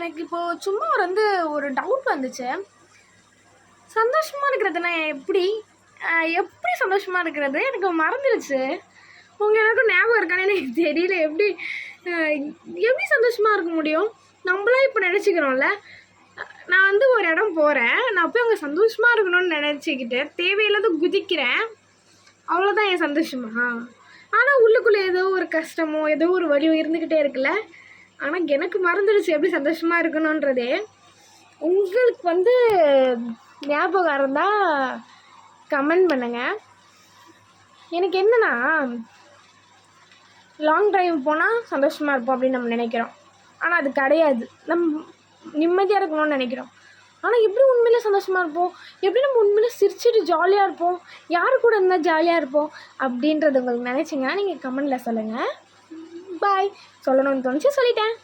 எனக்கு இப்போ சும்மா ஒரு வந்து ஒரு டவுட் வந்துச்சு. சந்தோஷமாக இருக்கிறதுனா எப்படி? எப்படி சந்தோஷமாக இருக்கிறது? எனக்கு மறந்துடுச்சு உங்கள் எல்லாருக்கும் ஞாபகம் இருக்கான்னு எனக்கு தெரியல. எப்படி எப்படி சந்தோஷமாக இருக்க முடியும்? நம்மளாம் இப்போ நினச்சிக்கிறோம்ல. நான் வந்து ஒரு இடம் போகிறேன் நான் போய் அங்கே சந்தோஷமாக இருக்கணும்னு நினச்சிக்கிட்டு தேவையில்லாத குதிக்கிறேன். அவ்வளோதான் என் சந்தோஷமா. ஆனால் உள்ளுக்குள்ளே ஏதோ ஒரு கஷ்டமோ ஏதோ ஒரு வலியோ இருந்துக்கிட்டே இருக்குல்ல. ஆனால் எனக்கு மறந்துடுச்சு எப்படி சந்தோஷமாக இருக்கணுன்றதே உங்களுக்கு வந்து ஞாபகம் இருந்தால் கமெண்ட் பண்ணுங்கள் எனக்கு என்னென்னா லாங் டிரைவ் போனால் சந்தோஷமாக இருப்போம் அப்படின்னு நம்ம நினைக்கிறோம். ஆனால் அது கிடையாது. நம் நிம்மதியாக இருக்கணும்னு நினைக்கிறோம். ஆனால் எப்படி உண்மையிலே சந்தோஷமாக இருப்போம்? எப்படி நம்ம உண்மையிலே சிரிச்சிட்டு ஜாலியாக இருப்போம்? யார் கூட இருந்தால் ஜாலியாக இருப்போம்? அப்படின்றது உங்களுக்கு நினச்சிங்கன்னா நீங்கள் கமெண்டில் சொல்லுங்கள் பாய். சொல்லணும்னு தோணுச்சு சொல்லிட்டேன்.